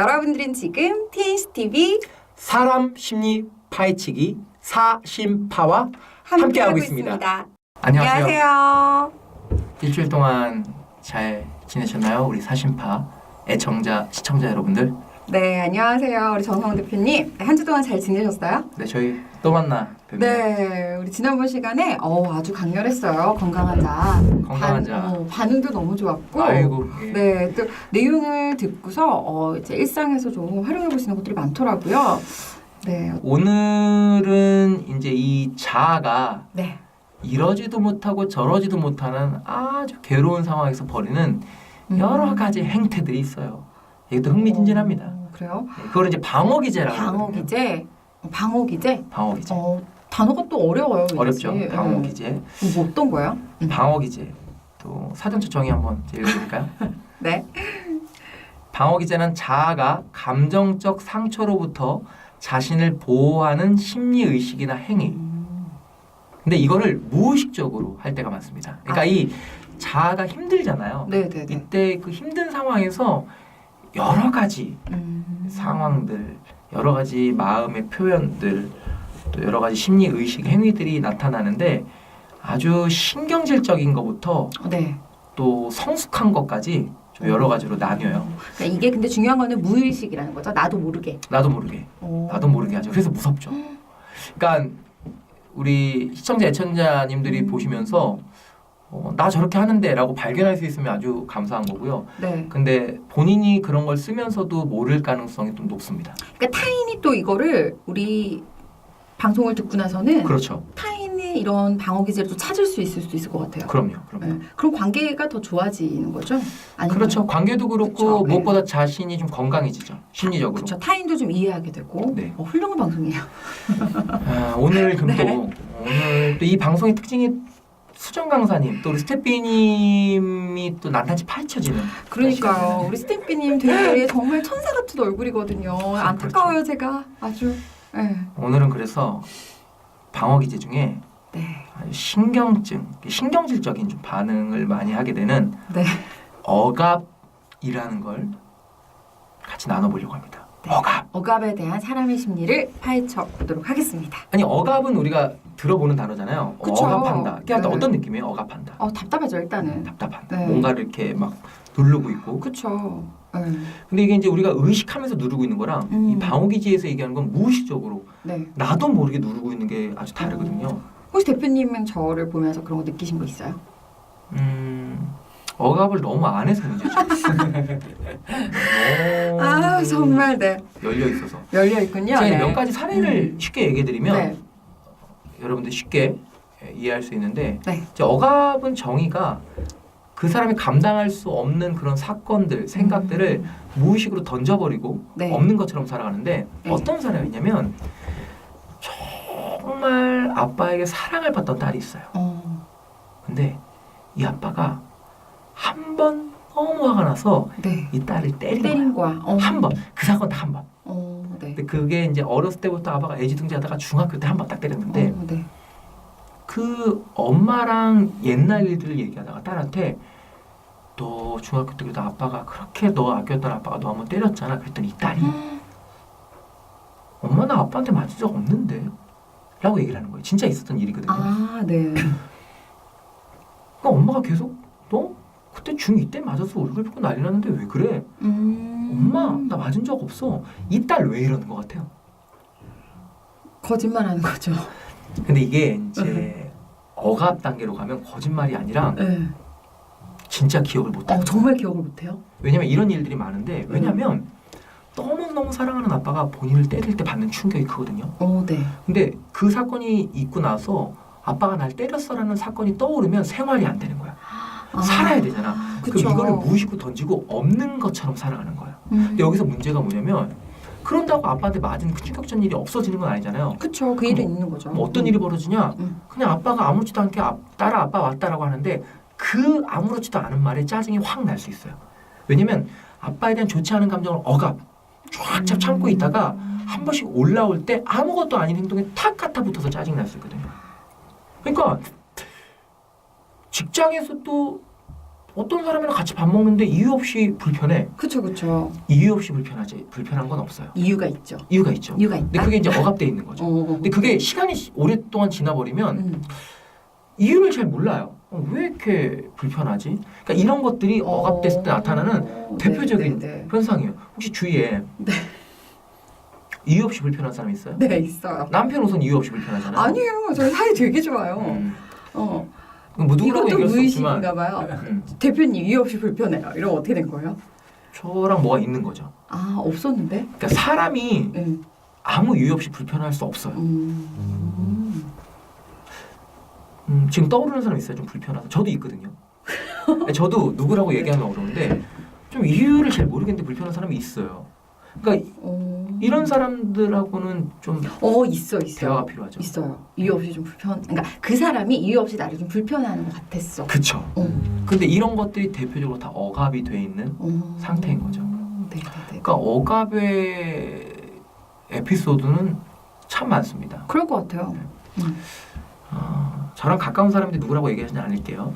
여러분들은 지금 TNCTV 사람 심리 파헤치기 사심파와 함께하고 있습니다. 안녕하세요. 안녕하세요. 일주일 동안 잘 지내셨나요? 우리 사심파 애청자 시청자 여러분들. 네, 안녕하세요. 우리 정성 대표님. 네, 한주 동안 잘 지내셨어요? 네 저희 또 만나 뵙네요. 네, 우리 지난번 시간에 어, 아주 강렬했어요. 건강한 자. 건강한 자. 반, 어, 반응도 너무 좋았고. 아이고. 예. 네, 또 내용을 듣고서 어, 이제 일상에서 좀 활용해 볼 수 있는 것들이 많더라고요. 네, 오늘은 이제 이 자아가 네, 이러지도 못하고 저러지도 못하는 아주 괴로운 상황에서 벌이는 음. 여러 가지 행태들이 있어요. 이것도 흥미진진합니다. 어, 그래요? 그걸 이제 방어 기제라고 하거든요. 방어기제, 방어 기제. 방어 기제. 어, 단어가 또 어려워요. 어렵죠. 왠지. 방어 기제. 네. 뭐 어떤 거예요? 음. 방어 기제. 또 사전처 정의 한번 읽어드릴까요? 네. 방어 기제는 자아가 감정적 상처로부터 자신을 보호하는 심리 의식이나 행위. 음. 근데 이거를 무의식적으로 할 때가 많습니다. 그러니까 아. 이 자아가 힘들잖아요. 네, 네, 네. 이때 그 힘든 상황에서 여러 가지 음. 상황들, 여러 가지 마음의 표현들, 또 여러 가지 심리 의식 행위들이 나타나는데 아주 신경질적인 것부터 네. 또 성숙한 것까지 좀 여러 가지로 나뉘어요. 그러니까 이게 근데 중요한 거는 무의식이라는 거죠. 나도 모르게. 나도 모르게, 어. 나도 모르게 하죠. 그래서 무섭죠. 그러니까 우리 시청자 애청자님들이 음. 보시면서 어, 나 저렇게 하는데라고 발견할 수 있으면 아주 감사한 거고요. 네. 근데 본인이 그런 걸 쓰면서도 모를 가능성이 좀 높습니다. 그러니까 타인이 또 이거를 우리 방송을 듣고 나서는 그렇죠. 타인의 이런 방어 기제를 또 찾을 수 있을 수도 있을 것 같아요. 그럼요. 그럼요. 네. 그럼 관계가 더 좋아지는 거죠? 아니면 그렇죠. 관계도 그렇고 네. 무엇보다 자신이 좀 건강해지죠. 심리적으로. 그렇죠. 타인도 좀 이해하게 되고 네. 어, 훌륭한 방송이에요. 아, 오늘 네. 오늘 또 이 방송의 특징이 수정 강사님 또 우리 스태피님이 또 난탄치 파헤쳐지는 그러니까요. 우리 스탬피님 되게 정말 천사 같은 얼굴이거든요. 안타까워요, 제가 아주. 네. 오늘은 그래서 방어 기제 중에 네. 아주 신경증, 신경질적인 좀 반응을 많이 하게 되는 네. 억압이라는 걸 같이 나눠보려고 합니다. 네. 억압. 억압에 대한 사람의 심리를 파헤쳐 보도록 하겠습니다. 아니 억압은 우리가 들어보는 단어잖아요. 그쵸. 억압한다. 이렇게 할때 네. 어떤 느낌이에요? 억압한다. 어 답답하죠 일단은. 답답한다. 네. 뭔가를 이렇게 막 누르고 있고. 그렇죠. 네. 근데 이게 이제 우리가 의식하면서 누르고 있는 거랑 음. 이 방어기지에서 얘기하는 건 무의식적으로 네. 나도 모르게 누르고 있는 게 아주 다르거든요. 혹시 대표님은 저를 보면서 그런 거 느끼신 거 있어요? 음, 억압을 너무 안 해서 문제죠. 너무 아 정말 네 열려 있어서. 열려 있군요. 제가 네. 몇 가지 사례를 쉽게 얘기해드리면 네. 여러분들 쉽게 예, 이해할 수 있는데 네. 이제 억압은 정의가 그 사람이 감당할 수 없는 그런 사건들, 생각들을 무의식으로 던져버리고 음. 네. 없는 것처럼 살아가는데 네. 어떤 사람이냐면 정말 아빠에게 사랑을 받던 딸이 있어요. 어, 근데 이 아빠가 한 번 너무 화가 나서 네. 이 딸을 때린 때린 거야. 거야. 어. 한 번. 그 사건 딱한 번. 어, 네. 근데 그게 이제 어렸을 때부터 아빠가 애지중지하다가 중학교 때 한 번 딱 때렸는데 어, 네. 그 엄마랑 옛날 일들을 얘기하다가 딸한테 너 중학교 때 그래도 아빠가 그렇게 너 아꼈던 아빠가 너 한 번 때렸잖아. 그랬더니 이 딸이 엄마 나 아빠한테 맞은 적 없는데 라고 얘기를 하는 거예요. 진짜 있었던 일이거든요. 아, 네. 그러니까 엄마가 계속 너 그때 중2 때 맞아서 얼굴 붓고 난리 났는데 왜 그래? 음. 엄마 나 맞은 적 없어. 이 딸 왜 이러는 것 같아요? 거짓말하는 거죠. 근데 이게 이제 억압 단계로 가면 거짓말이 아니라 네. 진짜 기억을 못 어, 해요. 정말 기억을 못해요. 왜냐면 이런 일들이 많은데 왜냐면 너무 너무 사랑하는 아빠가 본인을 때릴 때 받는 충격이 크거든요. 어, 네. 근데 그 사건이 있고 나서 아빠가 날 때렸어라는 사건이 떠오르면 생활이 안 되는 거야. 아, 살아야 되잖아. 그럼 이거를 무의식으로 던지고 없는 것처럼 살아가는 거야. 음. 근데 여기서 문제가 뭐냐면 그런다고 아빠한테 맞은 그 충격적인 일이 없어지는 건 아니잖아요. 그쵸. 그 일은 있는 거죠. 그럼 어떤 일이 벌어지냐? 음. 그냥 아빠가 아무렇지도 않게 아, 딸아 아빠 왔다라고 하는데 그 아무렇지도 않은 말에 짜증이 확 날 수 있어요. 왜냐면 아빠에 대한 좋지 않은 감정을 억압 쫙쫙 참고 있다가 한 번씩 올라올 때 아무것도 아닌 행동에 탁 갖다 붙어서 짜증 날 수 있거든요. 그러니까 직장에서도 어떤 사람이랑 같이 밥 먹는데 이유 없이 불편해. 그쵸 그쵸. 이유 없이 불편하지. 불편한 건 없어요. 이유가 있죠. 이유가 있죠. 이유가 근데 있다. 그게 이제 억압돼 있는 거죠. 어. 근데 그게 시간이 시- 오랫동안 지나버리면 음. 이유를 잘 몰라요. 어, 왜 이렇게 불편하지? 그러니까 이런 것들이 억압됐을 때 나타나는 어, 대표적인 네, 네, 현상이에요. 혹시 주위에 네. 이유 없이 불편한 사람 있어요? 네. 네, 있어요. 남편 우선 이유 없이 불편하잖아요. 아니에요. 저희 사이 되게 좋아요. 음. 어. 뭐 누구라고 이것도 얘기할 수 없지만 무의식인가 봐요. 음, 대표님 이유 없이 불편해요. 이러면 어떻게 된 거예요? 저랑 뭐가 있는 거죠. 아 없었는데. 그러니까 사람이 네. 아무 이유 없이 불편할 수 없어요. 음. 음, 지금 떠오르는 사람 있어요? 좀 불편하다. 저도 있거든요. 저도 누구라고 얘기하면 어려운데 좀 이유를 잘 모르겠는데 불편한 사람이 있어요. 그러니까 어. 이런 사람들하고는 좀 어 있어 있어. 대화가 필요하죠. 있어요. 이유 없이 좀 불편. 그러니까 그 사람이 이유 없이 나를 좀 불편해하는 것 같았어. 그쵸. 어. 근데 이런 것들이 대표적으로 다 억압이 돼 있는 어. 상태인 거죠. 네, 네, 네. 그러니까 억압의 에피소드는 참 많습니다. 그럴 것 같아요. 아, 저랑 가까운 사람인데 누구라고 얘기하지 않을게요.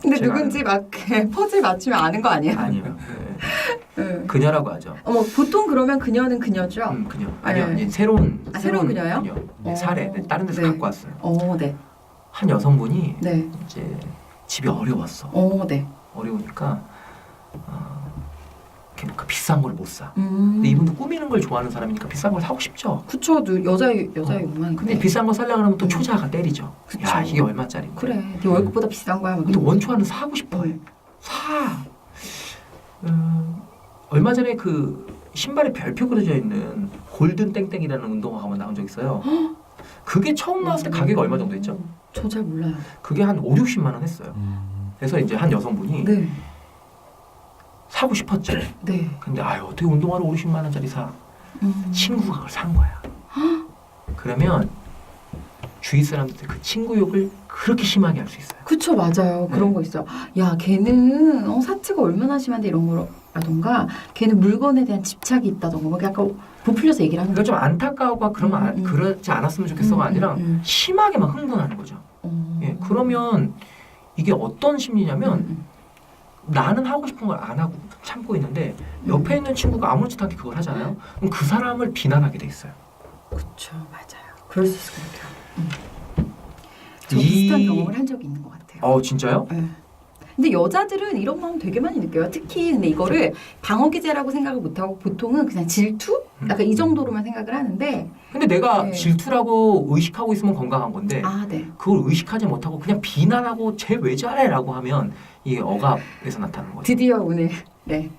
근데 제가 누군지 막 퍼즐 맞추면 아는 거 아니에요? 아니요. 네. 네. 그녀라고 하죠. 어머 보통 그러면 그녀는 그녀죠. 음, 그녀. 아니요. 네. 이제 새로운 아, 새로운 그녀요? 그녀. 네, 어. 사례. 네, 다른 데서 네. 갖고 왔어요. 어, 네, 한 여성분이 네, 이제 집이 어려웠어. 어, 네. 어려우니까 어, 이렇게 그 비싼 걸 못 사. 음. 근데 이분도 꾸미는 걸 좋아하는 사람이니까 비싼 걸 사고 싶죠. 그쵸, 누, 여자 여자 어. 근데 비싼 거 살려고 하면 또 음. 초자가 때리죠. 그쵸. 야 이게 얼마짜리인데. 그래, 네 월급보다 비싼 거야. 막 근데 원초하는 사고 싶어 해. 어. 사. 음, 얼마 전에 그 신발에 별표 그려져 있는 골든 땡땡이라는 운동화 한번 나온 적 있어요. 그게 처음 나왔을 때 가격이 얼마 정도 했죠? 저 잘 몰라요. 그게 한 5, 60만 원 했어요. 음. 그래서 이제 한 여성분이 네, 사고 싶었죠. 네. 근데 아유 어떻게 운동화를 5, 60만 원짜리 사? 음. 친구가 그걸 산 거야. 그러면 주위 사람들 그 친구 욕을 그렇게 심하게 할 수 있어요. 그쵸, 맞아요. 그런 네. 거 있어. 야, 걔는 어, 사치가 얼마나 심한데 이런 거 라던가, 걔는 물건에 대한 집착이 있다던가, 막 약간 부풀려서 얘기를 하는 그러니까 거죠. 좀 안타까워가 그러면 안- 음, 음. 그러지 않았으면 좋겠어가 음, 아니라 음, 음. 심하게 막 흥분하는 거죠. 어. 예, 그러면 이게 어떤 심리냐면 음, 나는 하고 싶은 걸 안 하고 참고 있는데 음. 옆에 있는 친구가 아무렇지도 않게 그걸 하잖아요. 그럼 그 사람을 비난하게 돼 있어요. 그쵸, 맞아요. 그럴 수 있을 것 같아요. 음. 저 이- 비슷한 경험을 한 적이 있는 것 같아요. 어 진짜요? 네. 근데 여자들은 이런 마음 되게 많이 느껴요. 특히 근데 이거를 방어 기제라고 생각을 못하고 보통은 그냥 질투? 약간 이 정도로만 생각을 하는데 근데 내가 네. 질투라고 의식하고 있으면 건강한 건데 아, 네. 그걸 의식하지 못하고 그냥 비난하고 쟤왜 저래라고 하면 이게 억압에서 나타나는 거죠. 드디어 오늘 네.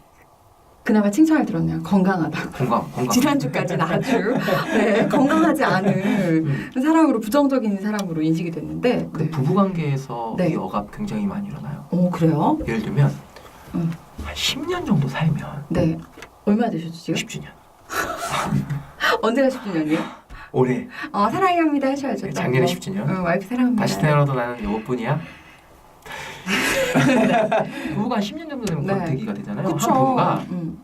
그나마 칭찬을 들었네요. 건강하다. 건강, 건강. 지난주까지는 아주 네, 건강하지 않은 음. 사람으로 부정적인 사람으로 인식이 됐는데 그 네. 부부 관계에서 네. 이 억압 굉장히 많이 일어나요. 어 그래요? 예를 들면 음. 한 10년 정도 살면 네. 얼마 되셨죠 지금? 10주년. 언제가 10주년이에요? 올해 어 사랑합니다 하셔야죠. 네, 작년에 또. 10주년. 어, 와이프 사랑합니다. 다시 태어나도 나는 이것뿐이야. 부부가 한 10년 정도 되면 그런 네. 대기가 되잖아요. 그쵸. 한 부부가 음.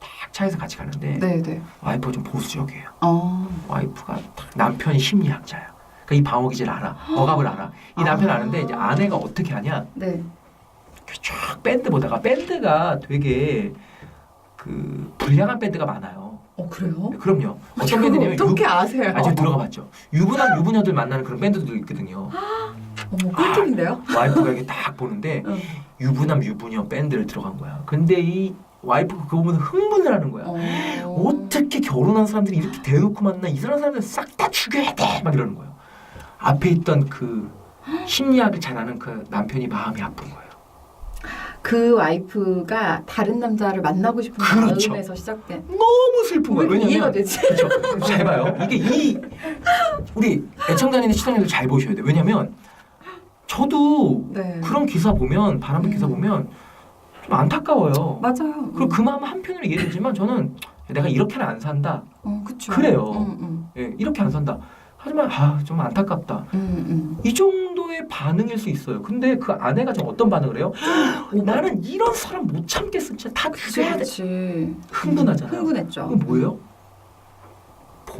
딱 차에서 같이 가는데 네, 네. 와이프가 좀 보수적이에요. 어. 와이프가 딱 남편이 심리학자야. 그러니까 이 방어 기제를 알아. 억압을 알아. 이 남편 아. 아는데 이제 아내가 어떻게 하냐? 네. 이렇게 쫙 밴드 보다가 밴드가 되게 그 불량한 밴드가 많아요. 어 그래요? 그럼요. 어떤 밴드냐면 어떻게 아세요? 아직 들어가 봤죠. 유부남 유부녀들 만나는 그런 밴드도 있거든요. 어머 꿀팁인데요? 와이프가 이렇게 딱 보는데 어. 유부남 유부녀 밴드를 들어간 거야. 근데 이 와이프가 그거 보면 흥분을 하는 거야. 어. 어떻게 결혼한 사람들이 이렇게 대놓고 만나 이상한 사람들 싹 다 죽여야 돼! 막 이러는 거예요. 앞에 있던 그 심리학을 잘 아는 그 남편이 마음이 아픈 거예요. 그 와이프가 다른 남자를 만나고 싶은 그렇죠. 마음에서 시작된. 너무 슬픈 거예요. 이해가 왜냐면 되지? 그렇죠. 잘 봐요. 이게 이 우리 애청자님들 시청자들 잘 보셔야 돼 요. 왜냐면 저도 네. 그런 기사 보면 바람의 기사 음. 보면 좀 안타까워요. 맞아요. 그리고 그 마음 한편으로 이해되지만 저는 내가 이렇게는 안 산다. 어, 그쵸. 그래요. 음, 음, 예, 이렇게 안 산다. 하지만 아 좀 안타깝다. 음, 음. 이 정도의 반응일 수 있어요. 근데 그 아내가 지금 어떤 반응을 해요? 오, 나는 이런 사람 못 참겠어. 진짜 다 그치, 죽여야 돼. 그치. 흥분하잖아요. 흥분했죠. 그건 뭐예요?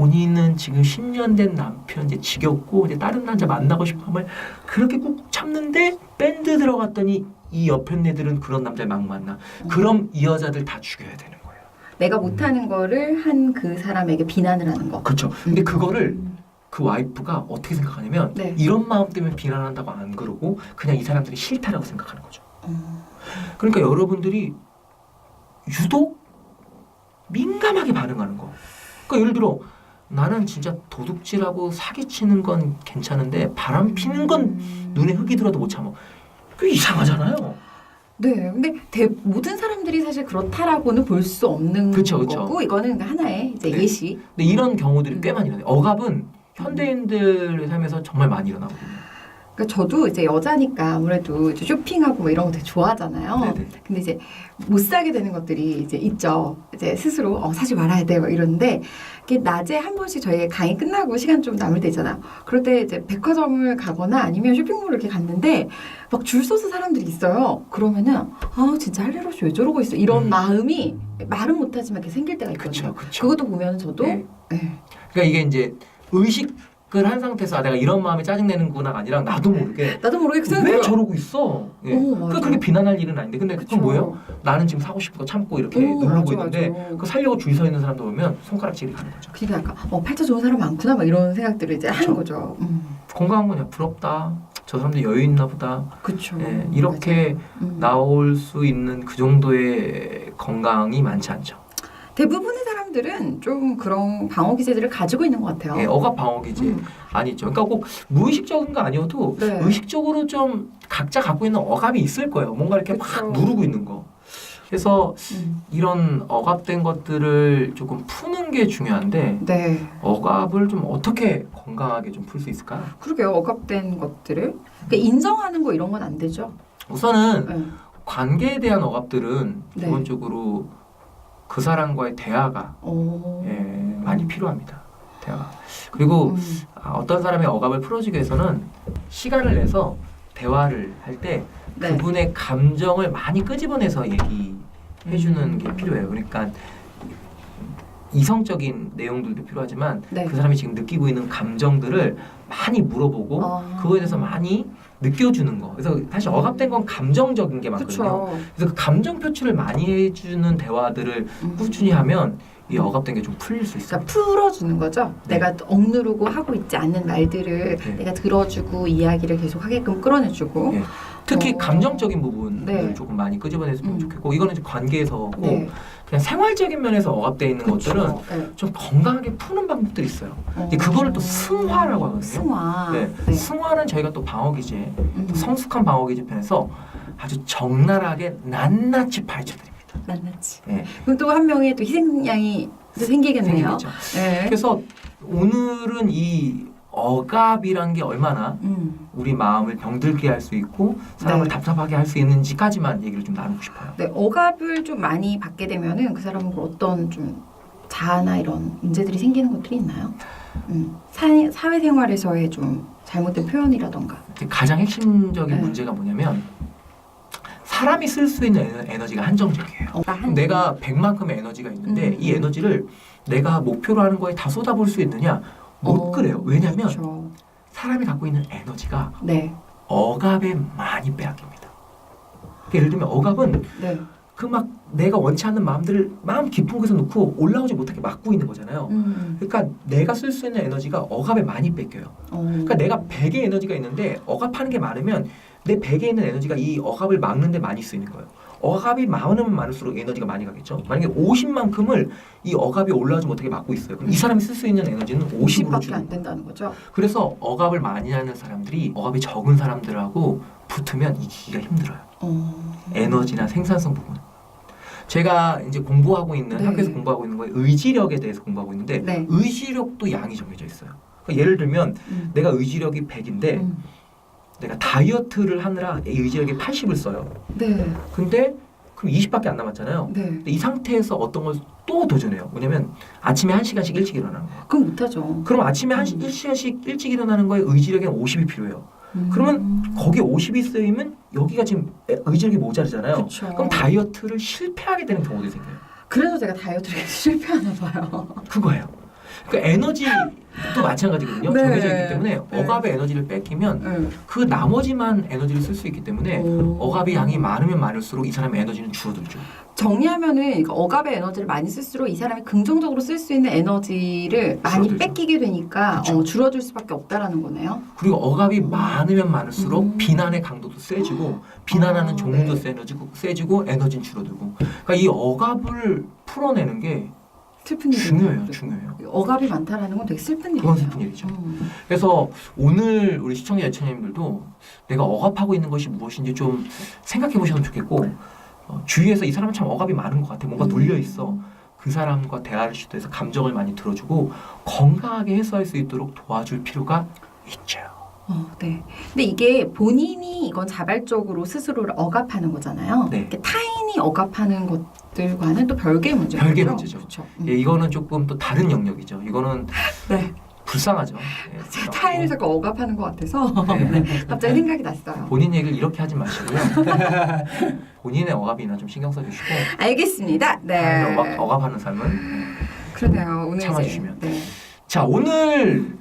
본인은 지금 10년 된 남편 이제 지겹고 이제 다른 남자 만나고 싶은 마음을 그렇게 꾹꾹 참는데 밴드 들어갔더니 이 옆에 애들은 그런 남자를 막 만나. 그럼 이 여자들 다 죽여야 되는 거예요. 내가 못하는 거를 한 그 사람에게 비난을 하는 거. 그렇죠. 근데 음. 그거를 그 와이프가 어떻게 생각하냐면 네. 이런 마음 때문에 비난한다고 안 그러고 그냥 이 사람들이 싫다라고 생각하는 거죠. 어. 그러니까 여러분들이 유독 민감하게 반응하는 거. 그러니까 예를 들어 나는 진짜 도둑질하고 사기치는 건 괜찮은데 바람 피는 건 음. 눈에 흙이 들어도 못 참아. 그 이상하잖아요. 네, 근데 대, 모든 사람들이 사실 그렇다라고는 볼 수 없는 그쵸, 그쵸. 거고 이거는 하나의 이제 네. 예시. 근데 이런 경우들이 꽤 음. 많이 일어나요. 억압은 현대인들의 삶에서 정말 많이 일어나거든요. 그러니까 저도 이제 여자니까 아무래도 이제 쇼핑하고 뭐 이런 거 되게 좋아하잖아요. 네네. 근데 이제 못 사게 되는 것들이 이제 있죠. 이제 스스로 어, 사지 말아야 돼. 막 이러는데 이게 낮에 한 번씩 저희 강의 끝나고 시간 좀 남을 때 있잖아요. 그럴 때 이제 백화점을 가거나 아니면 쇼핑몰을 이렇게 갔는데 막 줄 서서 사람들이 있어요. 그러면은 아 진짜 할 일 없이 왜 저러고 있어 이런 음. 마음이 말은 못하지만 이렇게 생길 때가 있거든요. 그렇죠, 그렇죠. 그것도 보면 저도 네. 네. 그러니까 이게 이제 의식 을 한 상태에서 아, 내가 이런 마음에 짜증 내는구나가 아니라 나도 모르게 나도 모르게 그 생각이 왜 들어요. 저러고 있어? 예. 어, 맞아. 그 그렇게 비난할 일은 아닌데 근데 그쵸. 그건 뭐예요? 나는 지금 사고 싶은 거 참고 이렇게 오, 누르고 맞아, 있는데 맞아. 그 살려고 줄 서 있는 사람도 보면 손가락질이 가는 거죠. 그러니까 약간 어 팔자 좋은 사람 많구나 막 이런 생각들을 이제 하는 그쵸. 거죠. 음. 건강한 거냐 부럽다. 저 사람들 여유 있나 보다. 그렇죠. 예, 이렇게 음. 나올 수 있는 그 정도의 건강이 많지 않죠. 대부분의 사람들은 좀 그런 방어 기제들을 가지고 있는 것 같아요. 예, 억압 방어 기제 음. 아니죠. 그러니까 꼭 무의식적인 거 아니어도 네. 의식적으로 좀 각자 갖고 있는 억압이 있을 거예요. 뭔가 이렇게 그쵸. 막 누르고 있는 거. 그래서 음. 이런 억압된 것들을 조금 푸는 게 중요한데 네. 억압을 좀 어떻게 건강하게 좀 풀 수 있을까요? 그러게요. 억압된 것들을 그러니까 인정하는 거 이런 건 안 되죠. 우선은 네. 관계에 대한 억압들은 네. 기본적으로 그 사람과의 대화가 어. 예, 많이 필요합니다. 대화. 그리고 음. 아, 어떤 사람의 억압을 풀어주기 위해서는 시간을 내서 대화를 할 때 네. 그분의 감정을 많이 끄집어내서 얘기해주는 게 필요해요. 그러니까 이성적인 내용들도 필요하지만 네. 그 사람이 지금 느끼고 있는 감정들을 많이 물어보고 아. 그거에 대해서 많이 느껴주는 거. 그래서 사실 억압된 건 감정적인 게 많거든요. 그렇죠. 그래서 그 감정 표출을 많이 해주는 대화들을 음. 꾸준히 하면 이 억압된 게 좀 풀릴 수 있어요. 그러니까 풀어주는 거죠. 네. 내가 억누르고 하고 있지 않는 말들을 네. 내가 들어주고 이야기를 계속 하게끔 끌어내주고. 네. 특히 어. 감정적인 부분을 네. 조금 많이 끄집어냈으면 음. 좋겠고 이거는 이제 관계에서고 네. 그냥 생활적인 면에서 억압되어 있는 것들은 그렇죠. 네. 좀 건강하게 푸는 방법들이 있어요. 어. 근데 그거를 또 승화라고 하거든요. 승화. 네. 네. 승화는 저희가 또 방어기제, 음. 성숙한 방어기제 편에서 아주 적나라하게 낱낱이 파헤쳐드립니다. 낱낱이. 네. 그럼 또 한 명의 또 희생양이 또 생기겠네요. 네. 그래서 오늘은 이 억압이란 게 얼마나 음. 우리 마음을 병들게 할 수 있고 사람을 네. 답답하게 할 수 있는지까지만 얘기를 좀 나누고 싶어요. 네, 억압을 좀 많이 받게 되면은 그 사람은 어떤 좀 자아나 이런 문제들이 생기는 것들이 있나요? 음, 사, 사회생활에서의 좀 잘못된 표현이라던가. 가장 핵심적인 네. 문제가 뭐냐면 사람이 쓸 수 있는 에너- 에너지가 한정적이에요. 어, 나 한- 내가 100만큼의 에너지가 있는데 음. 이 에너지를 내가 목표로 하는 거에 다 쏟아부을 수 있느냐? 못 어, 그래요. 왜냐면 그렇죠. 사람이 갖고 있는 에너지가 네, 억압에 많이 빼앗깁니다. 그러니까 예를 들면 억압은 네. 그 막 내가 원치 않는 마음들을 마음 깊은 곳에 놓고 올라오지 못하게 막고 있는 거잖아요. 음, 그러니까 내가 쓸 수 있는 에너지가 억압에 많이 뺏겨요. 어, 그러니까 내가 100의 에너지가 있는데 억압하는 게 많으면 내 100에 있는 에너지가 이 억압을 막는 데 많이 쓰이는 거예요. 억압이 많으면 많을수록 에너지가 많이 가겠죠. 만약에 50만큼을 이 억압이 올라오지 못하게 막고 있어요. 그럼 이 사람이 쓸 수 있는 에너지는 50으로 50밖에 줄고 안 된다는 거죠. 그래서 억압을 많이 하는 사람들이 억압이 적은 사람들하고 붙으면 이기기가 힘들어요. 어, 에너지나 생산성 부분. 제가 이제 공부하고 있는 네. 학교에서 공부하고 있는 거에 의지력에 대해서 공부하고 있는데 네. 의지력도 양이 정해져 있어요. 그러니까 예를 들면 음, 내가 의지력이 100인데 음, 내가 다이어트를 하느라 이 의지력이 80을 써요. 네, 근데 그럼 20밖에 안 남았잖아요. 네. 근데 이 상태에서 어떤 걸 또 도전해요. 뭐냐면 아침에 1시간씩 일찍 일어나는 거예요. 그럼 못하죠. 그럼 아침에 한 음. 1시간씩 일찍 일어나는 거에 의지력이 한 50이 필요해요. 그러면 거기에 50이 쓰이면 여기가 지금 의지력이 모자르잖아요. 그렇죠. 그럼 다이어트를 실패하게 되는 경우도 생겨요. 그래서 제가 다이어트를 실패하나 봐요. 그거예요. 그 에너지도 마찬가지거든요. 네. 정해져 있기 때문에 네. 억압의 에너지를 뺏기면 응. 그 나머지만 에너지를 쓸 수 있기 때문에 오. 억압의 양이 많으면 많을수록 이 사람의 에너지는 줄어들죠. 정리하면은 그러니까 억압의 에너지를 많이 쓸수록 이 사람이 긍정적으로 쓸 수 있는 에너지를 많이 줄어들죠. 뺏기게 되니까. 어, 줄어들 수밖에 없다라는 거네요. 그리고 억압이 많으면 많을수록 음. 비난의 강도도 세지고 비난하는 아, 종류도 네. 세지고 세지고 에너지는 줄어들고. 그러니까 이 억압을 풀어내는 게 슬픈 일이네요. 중요해요, 중요해요. 억압이 많다라는 건 되게 슬픈 일이에요. 그건 슬픈 일이죠. 음. 그래서 오늘 우리 시청자 애청자님들도 내가 억압하고 있는 것이 무엇인지 좀 생각해 보셨으면 좋겠고 어, 주위에서 이 사람은 참 억압이 많은 것 같아 뭔가 음. 눌려 있어 그 사람과 대화를 시도해서 감정을 많이 들어주고 건강하게 해소할 수 있도록 도와줄 필요가 있죠. 어, 네. 근데 이게 본인이 이건 자발적으로 스스로를 억압하는 거잖아요. 네. 이렇게 타인 이 억압하는 것들과는 또 별개의 문제죠. 별개의 문제죠. 그렇죠. 음. 예, 이거는 조금 또 다른 영역이죠. 이거는 네. 불쌍하죠. 예, 타인을 자꾸 억압하는 것 같아서 네. 갑자기 생각이 났어요. 본인 얘기를 이렇게 하지 마시고요. 본인의 억압이나 좀 신경 써주시고 알겠습니다. 네. 억압, 억압하는 삶은 그러네요. 오늘 참아주시면. 이제 네. 자 오늘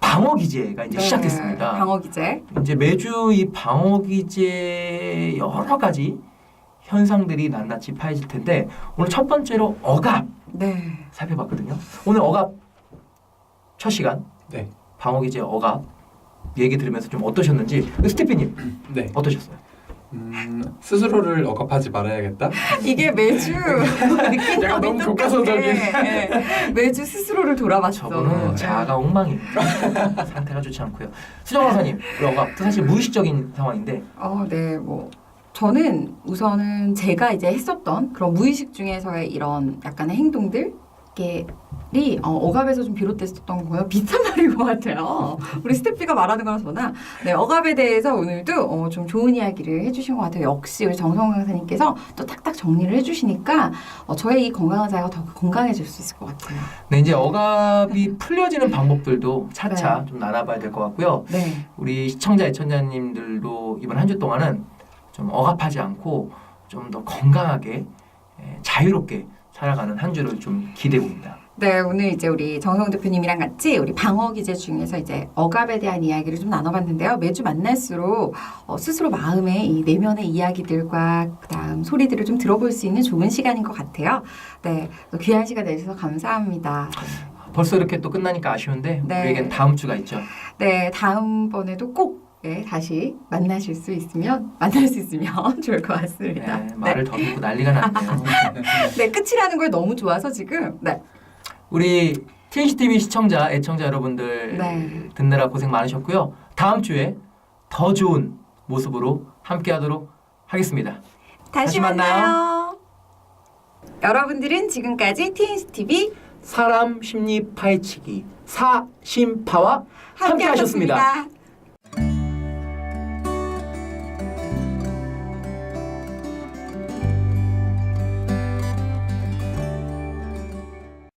방어 기제가 이제 네. 시작됐습니다. 방어 기제. 이제 매주 이 방어 기제 여러 가지 현상들이 낱낱이 파헤질 텐데 오늘 첫 번째로 억압 네. 살펴봤거든요. 오늘 억압 첫 시간 네. 방어 기제 억압 얘기 들으면서 좀 어떠셨는지 스티피님 네. 어떠셨어요? 음, 스스로를 억압하지 말아야겠다. 이게 매주 느낀 약간 너무. 교과서적인. 네. 매주 스스로를 돌아봤어. 저분은 자아가 엉망이에요. 상태가 좋지 않고요. 수정 우리 억압 사실 무의식적인 상황인데 어, 네, 뭐 저는 우선은 제가 이제 했었던 그런 무의식 중에서의 이런 약간의 행동들. 이 어, 억압에서 좀 비롯됐었던 거예요. 비슷한 말인 것 같아요. 우리 스태피가 말하는 거랑 저나 네, 억압에 대해서 오늘도 어, 좀 좋은 이야기를 해주신 것 같아요. 역시 우리 정성호 강사님께서 또 딱딱 정리를 해주시니까 어, 저의 이 건강한 자아가 더 건강해질 수 있을 것 같아요. 네, 이제 억압이 풀려지는 방법들도 차차 네. 좀 나눠봐야 될 것 같고요. 네, 우리 시청자 애청자님들도 이번 한 주 동안은 좀 억압하지 않고 좀 더 건강하게 에, 자유롭게 살아가는 한 주를 좀 기대해 봅니다. 네, 오늘 이제 우리 정성 대표님이랑 같이 우리 방어 기제 중에서 이제 억압에 대한 이야기를 좀 나눠봤는데요. 매주 만날수록 어, 스스로 마음의 이 내면의 이야기들과 그다음 소리들을 좀 들어볼 수 있는 좋은 시간인 것 같아요. 네, 또 귀한 시간 내주셔서 감사합니다. 벌써 이렇게 또 끝나니까 아쉬운데 네. 우리에겐 다음 주가 있죠. 네, 다음 번에도 꼭 네, 다시 만나실 수 있으면 만날 수 있으면 좋을 것 같습니다. 네, 말을 더 듣고 난리가 났네요. 네, 끝이라는 걸 너무 좋아서 지금 네, 우리 TNC-TV 시청자, 애청자 여러분들 네. 듣느라 고생 많으셨고요. 다음 주에 더 좋은 모습으로 함께하도록 하겠습니다. 다시, 다시 만나요. 만나요. 여러분들은 지금까지 TNC TV 사람 심리 파헤치기 사심파와 함께 하셨습니다. 함께하셨습니다.